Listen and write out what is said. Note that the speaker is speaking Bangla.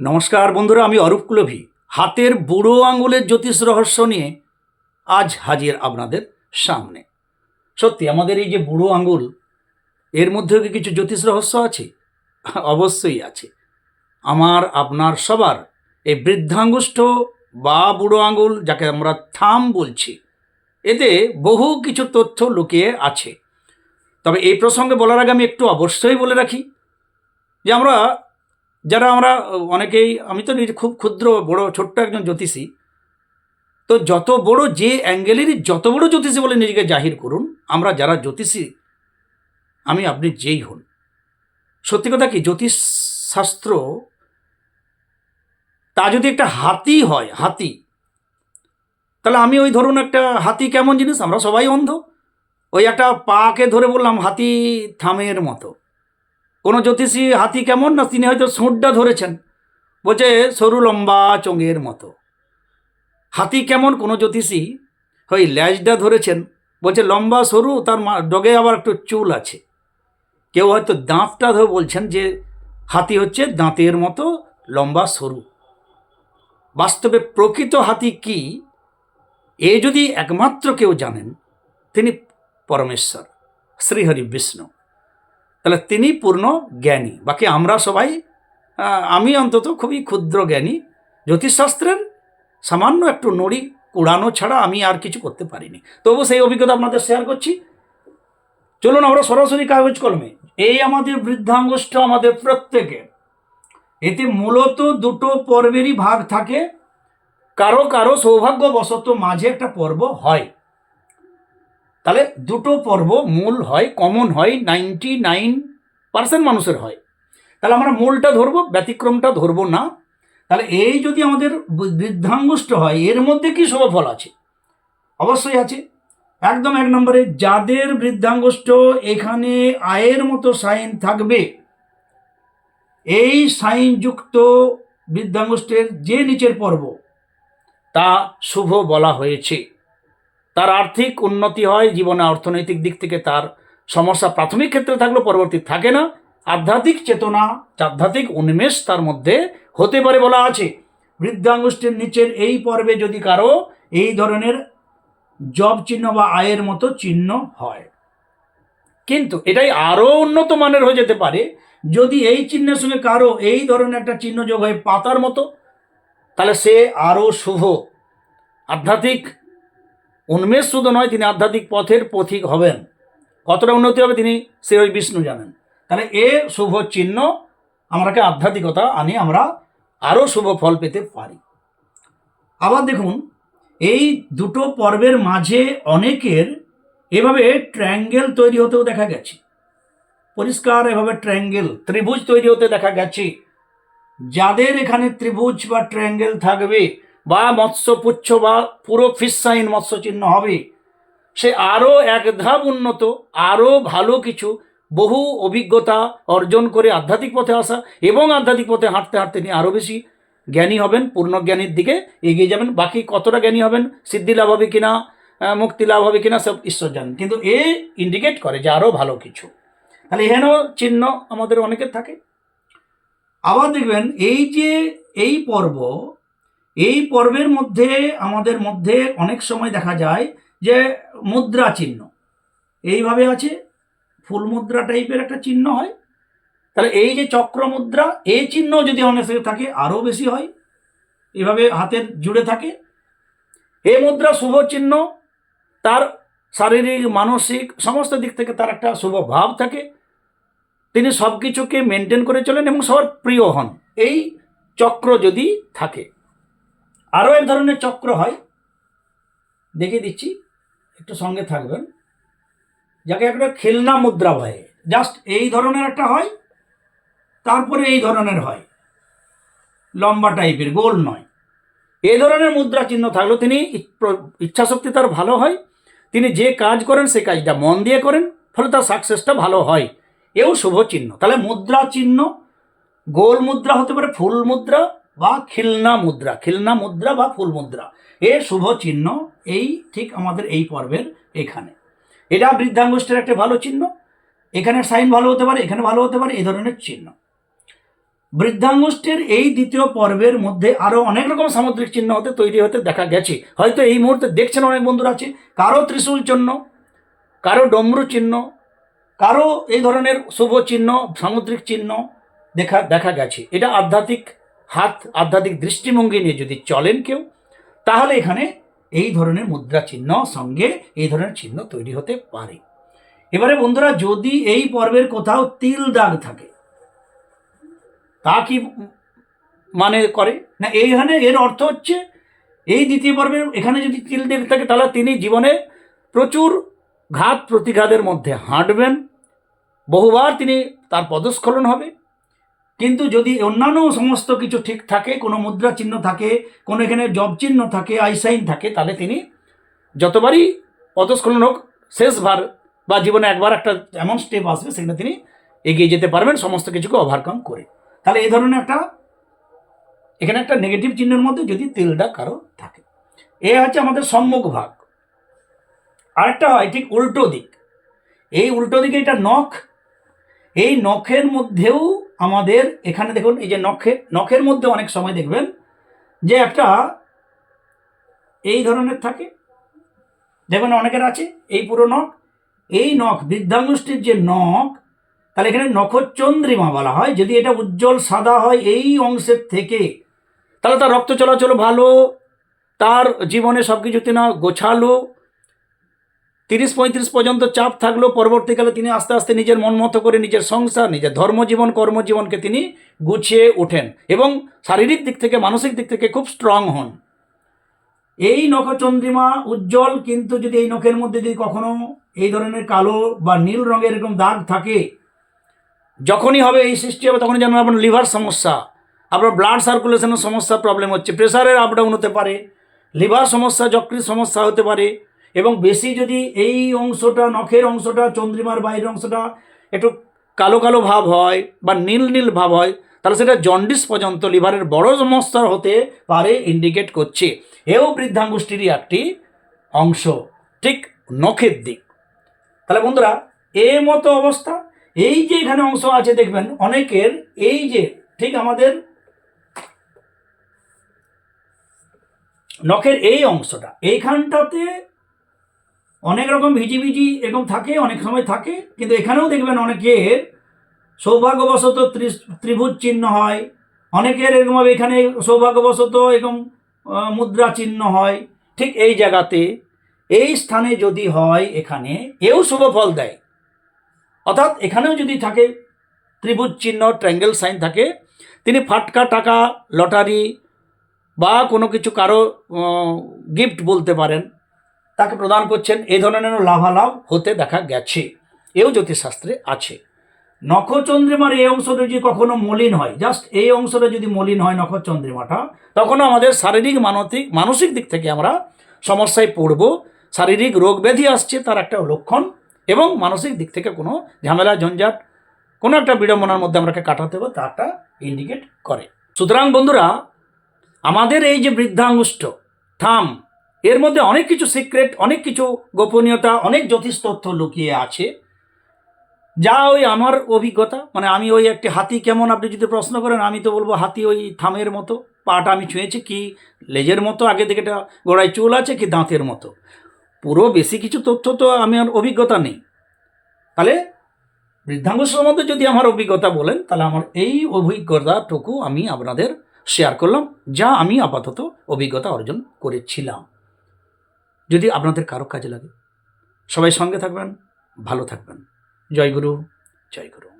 নমস্কার বন্ধুরা, আমি অরূপ কুলভি। হাতের বুড়ো আঙুলের জ্যোতিষ রহস্য নিয়ে আজ হাজির আপনাদের সামনে। সত্যি, আমাদের এই যে বুড়ো আঙুল, এর মধ্যেও কি কিছু জ্যোতিষ রহস্য আছে? অবশ্যই আছে। আমার, আপনার সবার এই বৃদ্ধাঙ্গুষ্ঠ বা বুড়ো আঙুল, যাকে আমরা থাম বলছি, এতে বহু কিছু তথ্য লুকিয়ে আছে। তবে এই প্রসঙ্গে বলার আগে আমি একটু অবশ্যই বলে রাখি যে আমরা যারা আমরা, অনেকেই, আমি তো নিজে খুব ক্ষুদ্র, বড়, ছোট্ট একজন জ্যোতিষী। তো যত বড় যে অ্যাঙ্গেলেরই যত বড় জ্যোতিষী বলে নিজেকে জাহির করুন, আমরা যারা জ্যোতিষী, আমি, আপনি যেই হন। সত্যি কথা কি জ্যোতিষ শাস্ত্র তা যদি একটা হাতি হয়, হাতি, তাহলে আমি ওই ধরুন একটা হাতি কেমন জিনিস? আমরা সবাই অন্ধ। ওই একটা পাকে ধরে বললাম, হাতি থামের মতো। কোনো জ্যোতিষী হাতি কেমন না তিনি হয়তো সোঁটটা ধরেছেন? বলছে, সরু লম্বা চোঙের মতো। হাতি কেমন? কোনো জ্যোতিষী ওই ল্যাজটা ধরেছেন। বলছে, লম্বা, সরু, তার ডগে আবার একটু চুল আছে। কেউ হয়তো দাঁতটা ধরে বলছেন যে হাতি হচ্ছে দাঁতের মতো, লম্বা, সরু। বাস্তবে প্রকৃত হাতি কি? এ যদি একমাত্র কেউ জানেন, তিনি পরমেশ্বর, শ্রীহরি বিষ্ণু। তাহলে তিনি পূর্ণ জ্ঞানী। বাকি আমরা সবাই আমি অন্তত খুবই ক্ষুদ্র জ্ঞানী। জ্যোতিষশাস্ত্রের সামান্য একটু নড়ি কুড়ানো ছাড়া আমি আর কিছু করতে পারিনি। তবু সেই অভিজ্ঞতা আপনাদের শেয়ার করছি। চলুন আমরা সরাসরি কাগজ কলমে। এই আমাদের বৃদ্ধাঙ্গুষ্ঠ আমাদের প্রত্যেকের। এতে মূলত দুটো পর্বেরই ভাগ থাকে। কারও কারও সৌভাগ্যবশত মাঝে একটা পর্ব হয়। তাহলে দুটো পর্ব মূল হয় কমন হয় নাইনটি নাইন পার্সেন্ট মানুষের হয়। তাহলে আমরা মূলটা ধরবো, ব্যতিক্রমটা ধরবো না। তাহলে এই যদি আমাদের বৃ- বৃদ্ধাঙ্গুষ্ঠ হয়, এর মধ্যে কি শুভফল আছে? অবশ্যই আছে। একদম এক নম্বরে, যাদের বৃদ্ধাঙ্গুষ্ঠ এখানে আয়ের মতো সাইন থাকবে, এই সাইনযুক্ত বৃদ্ধাঙ্গুষ্ঠের যে নিচের পর্ব, তা শুভ বলা হয়েছে। তার আর্থিক উন্নতি হয়, জীবনে অর্থনৈতিক দিক থেকে তার সমস্যা প্রাথমিক ক্ষেত্রে থাকলেও পরবর্তী থাকে না। আধ্যাত্মিক চেতনা, আধ্যাত্মিক উন্মেষ তার মধ্যে হতে পারে বলা আছে। বৃদ্ধাঙ্গুষ্ঠের নিচের এই পর্বে যদি কারও এই ধরনের জব চিহ্ন বা আয়ের মতো চিহ্ন হয়। কিন্তু এটাই আরও উন্নত মানের হয়ে যেতে পারে। যদি এই চিহ্নের সঙ্গে কারও এই ধরনের একটা চিহ্ন যোগ হয় পাতার মতো, তাহলে সে আরও শুভ। আধ্যাত্মিক উন্মেষ শুধু নয়, তিনি আধ্যাত্মিক পথের পথিক হবেন। কতটা উন্নতি হবে তিনি সে ওই বিষ্ণু জানেন। তাহলে এ শুভ চিহ্ন, আমরাকে আধ্যাত্মিকতা আনি, আমরা আরও শুভ ফল পেতে পারি। আবার দেখুন, এই দুটো পর্বের মাঝে অনেকের এভাবে ট্রায়াঙ্গেল তৈরি হতেও দেখা গেছে। পরিষ্কার এভাবে ট্রায়াঙ্গেল, ত্রিভুজ তৈরি হতে দেখা গেছে। যাদের এখানে ত্রিভুজ বা ট্রায়াঙ্গেল থাকবে বা মৎস্যপুচ্ছ বা পুরো ফিস সাইন মৎস্য চিহ্ন হবে। সে আরও এক ধাপ উন্নত, আরও ভালো কিছু, বহু অভিজ্ঞতা অর্জন করে আধ্যাত্মিক পথে আসা এবং আধ্যাত্মিক পথে হাঁটতে হাঁটতে তিনি আরও বেশি জ্ঞানী হবেন, পূর্ণ জ্ঞানীর দিকে এগিয়ে যাবেন। বাকি কতটা জ্ঞানী হবেন, সিদ্ধি লাভ হবে কিনা মুক্তি লাভ হবে কিনা, সব ঈশ্বর জানেন। কিন্তু এ ইন্ডিকেট করে যে আরও ভালো কিছু। তাহলে এখানেও চিহ্ন আমাদের অনেকের থাকে। আবার দেখবেন এই যে এই পর্ব এই পর্বের মধ্যে, আমাদের মধ্যে অনেক সময় দেখা যায় যে মুদ্রা চিহ্ন। এইভাবে আছে, ফুল মুদ্রা টাইপের একটা চিহ্ন হয়। তাহলে এই যে চক্র মুদ্রা এই চিহ্ন যদি অনেক থাকে, আরও বেশি হয়। এভাবে হাতের জুড়ে থাকে। এই মুদ্রা শুভ চিহ্ন, তার শারীরিক, মানসিক সমস্ত দিক থেকে তার একটা শুভ ভাব থাকে। তিনি সব কিছুকে মেনটেন করে চলেন এবং সবার প্রিয় হন। এই চক্র যদি থাকে আরও এক ধরনের চক্র হয়। দেখিয়ে দিচ্ছি, একটু সঙ্গে থাকবেন। যাকে একটা খেলনা মুদ্রা হয় জাস্ট এই ধরনের একটা হয়, তারপরে এই ধরনের হয়। লম্বা টাইপের, গোল নয়। এই ধরনের মুদ্রা চিহ্ন থাকলেও তিনি ইচ্ছাশক্তি তার ভালো হয়। তিনি যে কাজ করেন, সে কাজটা মন দিয়ে করেন, ফলে তার সাকসেসটা ভালো হয়। এও শুভ চিহ্ন। তাহলে মুদ্রা চিহ্ন, গোল মুদ্রা হতে পারে, ফুল মুদ্রা বা খিলনা মুদ্রা খিলনা মুদ্রা বা ফুল মুদ্রা। এ শুভ চিহ্ন, এই ঠিক আমাদের এই পর্বের এখানে। এটা বৃদ্ধাঙ্গুষ্ঠের একটা ভালো চিহ্ন। এখানে সাইন ভালো হতে পারে, এখানে ভালো হতে পারে এই ধরনের চিহ্ন। বৃদ্ধাঙ্গুষ্ঠের এই দ্বিতীয় পর্বের মধ্যে আরও অনেক রকম সামুদ্রিক চিহ্ন হতে তৈরি হতে দেখা গেছে। হয়তো এই মুহূর্তে দেখছেন অনেক বন্ধুরা আছে। কারও ত্রিশূল চিহ্ন, কারও ডমরু চিহ্ন, কারও এই ধরনের শুভ চিহ্ন, সামুদ্রিক চিহ্ন দেখা দেখা গেছে। এটা আধ্যাত্মিক হাত আধ্যাত্মিক দৃষ্টিভঙ্গি নিয়ে যদি চলেন কেউ, তাহলে এখানে এই ধরনের মুদ্রা চিহ্ন সঙ্গে এই ধরনের চিহ্ন তৈরি হতে পারে। এবারে বন্ধুরা, যদি এই পর্বের কোথাও তিল দাগ থাকে, তা কি মানে করে? না, এইখানে এর অর্থ হচ্ছে, এই দ্বিতীয় পর্বের এখানে যদি তিল দাগ থাকে, তাহলে তিনি জীবনে প্রচুর ঘাত প্রতিঘাতের মধ্যে হাঁটবেন। বহুবার তিনি তার পদস্খলন হবে। কিন্তু যদি অন্যান্য সমস্ত কিছু ঠিক থাকে, কোনো মুদ্রা চিহ্ন থাকে, কোনো এখানে জব চিহ্ন থাকে আইসাইন থাকে, তাহলে তিনি যতবারই পদস্খলন হোক, শেষবার বা জীবনে একবার একটা এমন স্টেপ আসবে, সেখানে তিনি এগিয়ে যেতে পারবেন, সমস্ত কিছুকে ওভারকাম করে। তাহলে এই ধরনের একটা, এখানে একটা নেগেটিভ চিহ্নের মধ্যে যদি তিলটা কারও থাকে। এ হচ্ছে আমাদের সম্মুখ ভাগ। আরেকটা হয় ঠিক উল্টো দিক। এই উল্টো দিকে এটা নখ। এই নখের মধ্যেও আমাদের এখানে দেখুন, এই যে নখে, নখের মধ্যে অনেক সময় দেখবেন যে একটা এই ধরনের থাকে। দেখবেন অনেকের আছে, এই পুরো নখ, এই নখ বৃদ্ধাঙ্গুষ্ঠীর যে নখ, তাহলে এখানে নখচন্দ্রিমা বলা হয়। যদি এটা উজ্জ্বল সাদা হয় এই অংশের থেকে, তাহলে তার রক্ত চলাচল ভালো, তার জীবনে সব কিছুতে না গোছালো তিরিশ পঁয়ত্রিশ পর্যন্ত চাপ থাকলেও পরবর্তীকালে তিনি আস্তে আস্তে নিজের মন মতো করে নিজের সংসার, নিজের ধর্মজীবন, কর্মজীবনকে তিনি গুছিয়ে ওঠেন এবং শারীরিক দিক থেকে, মানসিক দিক থেকে খুব স্ট্রং হন। এই নখচন্দ্রিমা উজ্জ্বল, কিন্তু যদি এই নখের মধ্যে যদি কখনো এই ধরনের কালো বা নীল রঙের এরকম দাগ থাকে, যখনই হবে এই সৃষ্টি হবে, তখনই যেন আপনার লিভার সমস্যা, আপনার ব্লাড সার্কুলেশনের সমস্যা প্রবলেম হচ্ছে প্রেশারের আপ ডাউন হতে পারে লিভার সমস্যা যকৃত সমস্যা হতে পারে এবং বেশি যদি এই অংশটা, নখের অংশটা, চন্দ্রিমার বাইরের অংশটা একটু কালো কালো ভাব হয় বা নীল নীল ভাব হয়, তাহলে সেটা জন্ডিস পর্যন্ত, লিভারের বড় সমস্যা হতে পারে ইন্ডিকেট করছে। এও বৃদ্ধাঙ্গুষ্ঠীরই একটি অংশ, ঠিক নখের দিক। তাহলে বন্ধুরা, এ মতো অবস্থা, এই যে এখানে অংশ আছে দেখবেন, অনেকের এই যে, ঠিক আমাদের নখের এই অংশটা, এইখানটাতে অনেক রকম ভিজিভিজি এরকম থাকে, অনেক সময় থাকে, কিন্তু এখানেও দেখবেন অনেকের সৌভাগ্যবশত ত্রি- ত্রিভুজ চিহ্ন হয়, অনেকের এরকমভাবে এখানে সৌভাগ্যবশত এরকম মুদ্রা চিহ্ন হয়, ঠিক এই জায়গাতে এই স্থানে যদি হয় এখানে, এও শুভ ফল দেয়। অর্থাৎ এখানেও যদি থাকে ত্রিভুজ চিহ্ন ট্রাঙ্গেল সাইন থাকে, তিনি ফাটকা, টাকা, লটারি বা কোনো কিছু কারও গিফট বলতে পারেন তাকে প্রদান করছেন এই ধরনের লাভালাভ হতে দেখা গেছে। এও জ্যোতিষশাস্ত্রে আছে। নখচন্দ্রিমার এই অংশটা যদি কখনো মলিন হয় জাস্ট এই অংশটা যদি মলিন হয় নখচন্দ্রিমাটা তখনও আমাদের শারীরিক মানসিক মানসিক দিক থেকে আমরা সমস্যায় পড়ব। শারীরিক রোগ ব্যাধি আসছে, তার একটা লক্ষণ এবং মানসিক দিক থেকে কোনো ঝামেলা, ঝঞ্ঝাট, কোনো একটা বিড়ম্বনার মধ্যে আমরাকে কাটাতে হবে তাটা ইন্ডিকেট করে। সুতরাং বন্ধুরা, আমাদের এই যে বৃদ্ধাঙ্গুষ্ঠ, থাম এর মধ্যে অনেক কিছু সিক্রেট অনেক কিছু গোপনীয়তা, অনেক জ্যোতিষ তথ্য লুকিয়ে আছে। যা ওই আমার অভিজ্ঞতা মানে আমি ওই একটি হাতি কেমন, আপনি যদি প্রশ্ন করেন, আমি তো বলব হাতি ওই থামের মতো, পাটা আমি ছুঁয়েছি কি লেজের মতো, আগে থেকে এটা গোড়ায় চুল আছে কি দাঁতের মতো। পুরো বেশি কিছু তথ্য তো আমি আর অভিজ্ঞতা নেই। তাহলে বৃদ্ধাঙ্গ সম্বন্ধে যদি আমার অভিজ্ঞতা বলেন, তাহলে আমার এই অভিজ্ঞতাটুকু আমি আপনাদের শেয়ার করলাম, যা আমি আপাতত অভিজ্ঞতা অর্জন করেছিলাম। যদি আপনাদের কারও কাজে লাগে সবাই সঙ্গে থাকবেন ভালো থাকবেন। জয় গুরু জয় গুরু।